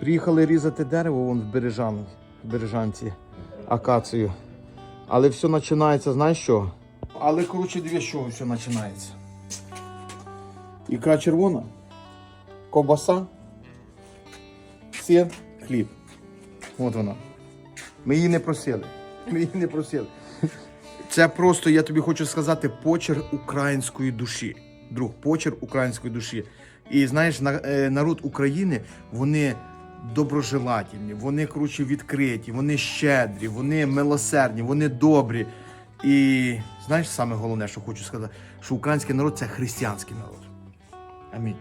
Приїхали різати дерево вон в Бережан, в Бережанці, акацію. Але все починається, знаєш що? Але коротше, з чого все починається. Ікра червона, ковбаса, сир, хліб. От вона. Ми її не просили. Ми її не просили. Це просто, я тобі хочу сказати, почер української душі. Друг, почер української душі. І знаєш, на- е, народ України, вони доброжелательні, вони круче відкриті, вони щедрі, вони милосердні, вони добрі. І знаєш, саме головне, що хочу сказати, що український народ це християнський народ. Амінь.